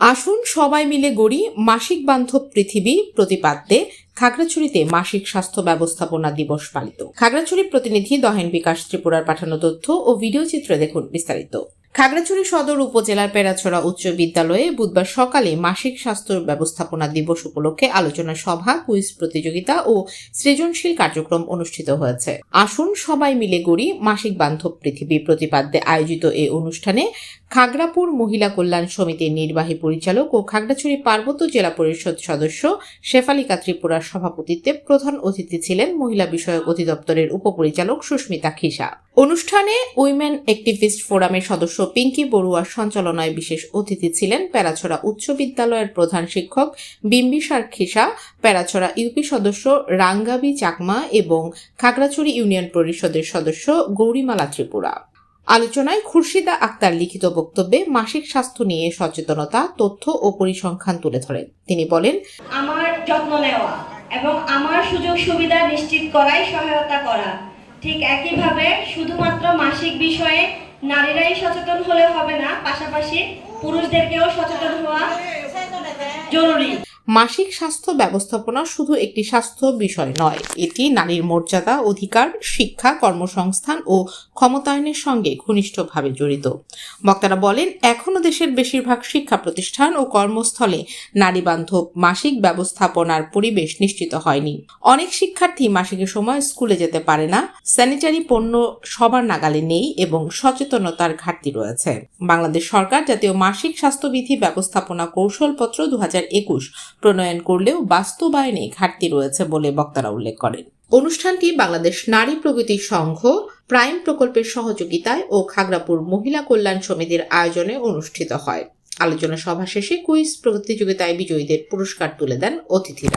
আসুন সবাই মিলে গড়ি মাসিক বান্ধব পৃথিবী প্রতিপাদ্যে খাগড়াছড়িতে মাসিক স্বাস্থ্য ব্যবস্থাপনা দিবস পালিত। খাগড়াছড়ি প্রতিনিধি দহেন বিকাশ ত্রিপুরার পাঠানো তথ্য ও ভিডিও চিত্র দেখুন বিস্তারিত। খাগড়াছড়ি সদর উপজেলার পেরাছড়া উচ্চ বিদ্যালয়ে বুধবার সকালে মাসিক স্বাস্থ্য ব্যবস্থাপনা দিবস উপলক্ষে আলোচনা সভা, কুইজ প্রতিযোগিতা ও সৃজনশীল কার্যক্রম অনুষ্ঠিত হয়েছে। আসুন সবাই মিলে গড়ি মাসিক বান্ধব পৃথিবী প্রতিপাদ্যে আয়োজিত এই অনুষ্ঠানে খাগড়াপুর মহিলা কল্যাণ সমিতির নির্বাহী পরিচালক ও খাগড়াছড়ি পার্বত্য জেলা পরিষদ সদস্য শেফালিকা ত্রিপুরার সভাপতিত্বে প্রধান অতিথি ছিলেন মহিলা বিষয়ক অধিদপ্তরের উপপরিচালক সুস্মিতা খিসা অনুষ্ঠানে উইমেন অ্যাক্টিভিস্ট ফোরামের সদস্য পিঙ্কি বড়ুয়ার সঞ্চালনায় বিশেষ অতিথি ছিলেন প্যারাছড়া উচ্চ বিদ্যালয়ের প্রধান শিক্ষক বিম্বিসার খিসা প্যারাছড়া ইউপি সদস্য রাঙ্গাবি চাকমা এবং খাগড়াছড়ি ইউনিয়ন পরিষদের সদস্য গৌরীমালা ত্রিপুরা। আলোচনায় খুরশিদা আক্তার লিখিত বক্তব্যে মাসিক স্বাস্থ্য নিয়ে সচেতনতা, তথ্য ও পরিসংখ্যান তুলে ধরেন। তিনি বলেন, আমার যত্ন নেওয়া এবং আমার সুযোগ সুবিধা নিশ্চিত করাই সহায়তা করা। ঠিক একইভাবে শুধুমাত্র মাসিক বিষয়ে নারীরাই সচেতন হলে হবে না, পাশাপাশি পুরুষদেরকেও সচেতন হওয়া জরুরি। মাসিক স্বাস্থ্য ব্যবস্থাপনা শুধু একটি স্বাস্থ্য বিষয় নয়, এটি নারীর মর্যাদা, অধিকার, শিক্ষা, কর্মসংস্থান ও ক্ষমতায়নের সঙ্গে ঘনিষ্ঠভাবে জড়িত। বক্তারা বলেন, এখনও দেশের বেশিরভাগ শিক্ষা প্রতিষ্ঠান ও কর্মস্থলে নারী বান্ধব মাসিক ব্যবস্থাপনার পরিবেশ নিশ্চিত হয়নি। অনেক শিক্ষার্থী মাসিকের সময় স্কুলে যেতে পারে না স্যানিটারি পণ্য সবার নাগালে নেই এবং সচেতনতার ঘাটতি রয়েছে। বাংলাদেশ সরকার জাতীয় মাসিক স্বাস্থ্যবিধি ব্যবস্থাপনা কৌশলপত্র দু প্রণয়ন করলেও বাস্তবায়নে ঘাটতি রয়েছে বলে বক্তারা উল্লেখ করেন। অনুষ্ঠানটি বাংলাদেশ নারী প্রগতি সংঘ, প্রাইম প্রকল্পের সহযোগিতায় ও খাগড়াপুর মহিলা কল্যাণ সমিতির আয়োজনে অনুষ্ঠিত হয়। আলোচনা সভা শেষে কুইজ প্রতিযোগিতায় বিজয়ীদের পুরস্কার তুলে দেন অতিথিরা।